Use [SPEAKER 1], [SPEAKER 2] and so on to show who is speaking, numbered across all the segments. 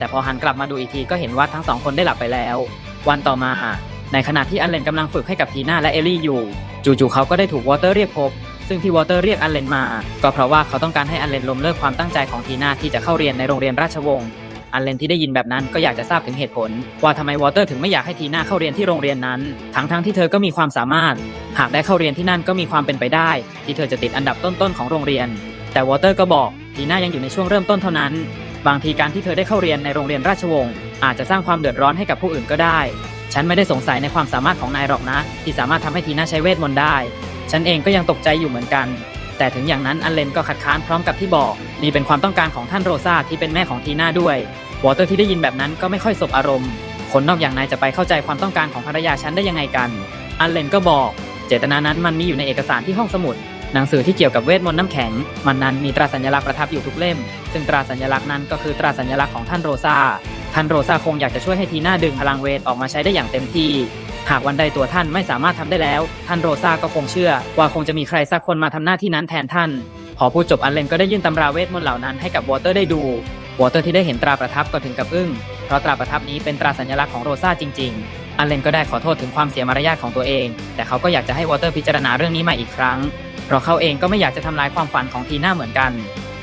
[SPEAKER 1] แต่พอหันกลับมาดูอีกทีก็เห็นว่าทั้งสองคนได้หลับไปแล้ว วันต่อมาในขณะที่อันเลนกำลังฝึกให้กับทีน่าและเอลลี่อยู่ จู่ๆเขาก็ได้ถูกวอเตอร์เรียกพบ ซึ่งที่วอเตอร์เรียกอันเลนมา ก็เพราะว่าเขาต้องการให้อันเลนล้มเลิกความตั้งใจของทีน่าที่จะเข้าเรียนในโรงเรียนราชวงศ์ อันเลนที่ได้ยินแบบนั้นก็อยากจะทราบถึงเหตุผล ว่าทำไมวอเตอร์ถึงไม่อยากให้ทีน่าเข้าเรียนที่โรงเรียนนั้น ทั้งๆที่เธอก็มีความสามารถ หากได้เข้าเรียนที่นั่นก็มีความเป็นไปได้ ที่เธอจะติดอันดับต้นๆของโรงเรียน แต่วอเตอร์ก็บอกทีน่ายังอยู่ในช่วงเริ่มต้นเท่านั้น บางทีการที่เธอได้เข้าเรียนในโรงเรียนราชวงศ์อาจจะสร้างความเดือดร้อนให้กับผู้อื่นก็ได้ ฉันไม่ได้สงสัยในความสามารถของนายหรอกนะ ที่สามารถทำให้ทีน่าใช้เวทมนต์ได้ ฉันเองก็ยังตกใจอยู่เหมือนกัน แต่ถึงอย่างนั้นอันเลนก็คัดค้านพร้อมกับที่บอกนี่เป็นความต้องการของท่านโรซาที่เป็นแม่ของทีน่าด้วยวอเตอร์ที่ได้ยินแบบนั้นก็ไม่ค่อยสบอารมณ์ คนนอกอย่างนายจะไปเข้าใจความต้องการของภรรยาฉันได้ยังไงกัน อันเลนก็บอก เจตนานั้นมันมีอยู่ในเอกสารที่ห้องสมุด หนังสือที่เกี่ยวกับเวทมนต์น้ำแข็ง มันนั้นมีตราสัญลักษณ์ประทับอยู่ทุกเล่ม ซึ่งตราสัญลักษณ์นั้นก็คือตราสัญลักษณ์ของท่านโรซาท่านโรซาคงอยากจะช่วยให้ทีน่าดึงพลังเวทออกมาใช้ได้อย่างเต็มที่ หากวันใดตัวท่านไม่สามารถทำได้แล้ว ท่านโรซาก็คงเชื่อ ว่าคงจะมีใครสักคนมาทำหน้าที่นั้นแทนท่าน พอพูดจบอันเลนก็ได้ยื่นตำราเวทมนต์เหล่านั้นให้กับวอเตอร์ได้ดูวอเตอร์ที่ได้เห็นตราประทับก็ถึงกับอึ้ง เพราะตราประทับนี้เป็นตราสัญลักษณ์ของโรซาจริง ๆ อันเลนก็ได้ขอโทษถึงความเสียมารยาทของตัวเอง แต่เขาก็อยากจะให้วอเตอร์พิจารณาเรื่องนี้ใหม่อีกครั้ง เพราะเขาเองก็ไม่อยากจะทำลายความฝันของทีน่าเหมือนกัน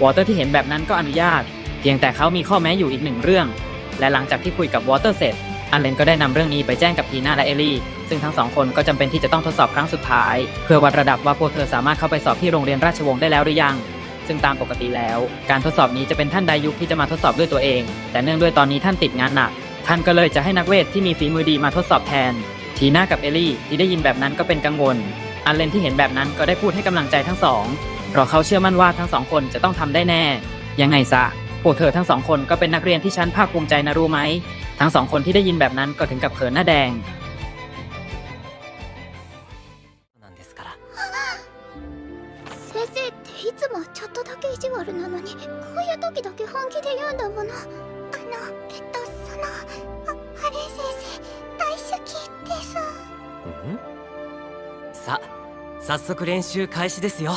[SPEAKER 1] วอเตอร์ที่เห็นแบบนั้นก็อนุญาต เพียงแต่เขามีข้อแม้อยู่อีกหนึ่งเรื่อง และหลังจากที่คุยกับวอเตอร์เสร็จอันเลนก็ได้นำเรื่องนี้ไปแจ้งกับทีน่าและเอลลี่ ซึ่งทั้งสองคนก็จำเป็นที่จะต้องทดสอบครั้งสุดท้าย เพื่อวัดระดับว่าพวกเธอสามารถเข้าไปสอบที่โรงเรียนราชวงศ์ได้แล้วหรือยัง ซึ่งตามปกติแล้ว การทดสอบนี้จะเป็นท่านไดยุคที่จะมาทดสอบด้วยตัวเอง แต่เนื่องด้วยตอนนี้ท่านติดงานหนัก ท่านก็เลยจะให้นักเวทที่มีฝีมือดีมาทดสอบแทน ทีน่ากับเอลี่ที่ได้ยินแบบนั้นก็เป็นกังวล อันเลนที่เห็นแบบนั้นก็ได้พูดให้กำลังใจทั้งสอง เพราะเขาเชื่อมั่นว่าทั้งสองคนจะต้องทำได้แน่ ยังไงซะ พวกเธอทั้งสองคนก็เป็นนักเรียนที่ฉันภาคภูมิใจนะรู้ไหม ทั้งสองคนที่ได้ยินแบบนั้นก็ถึงกับเขินหน้าแดง
[SPEAKER 2] なんですから
[SPEAKER 3] 先生っていつもちょっとだけ意地悪なのにこういう時だけ本気で言うんだものあのえっとそのあハレー先生大好きです
[SPEAKER 2] うんさあ 早速練習開始ですよ。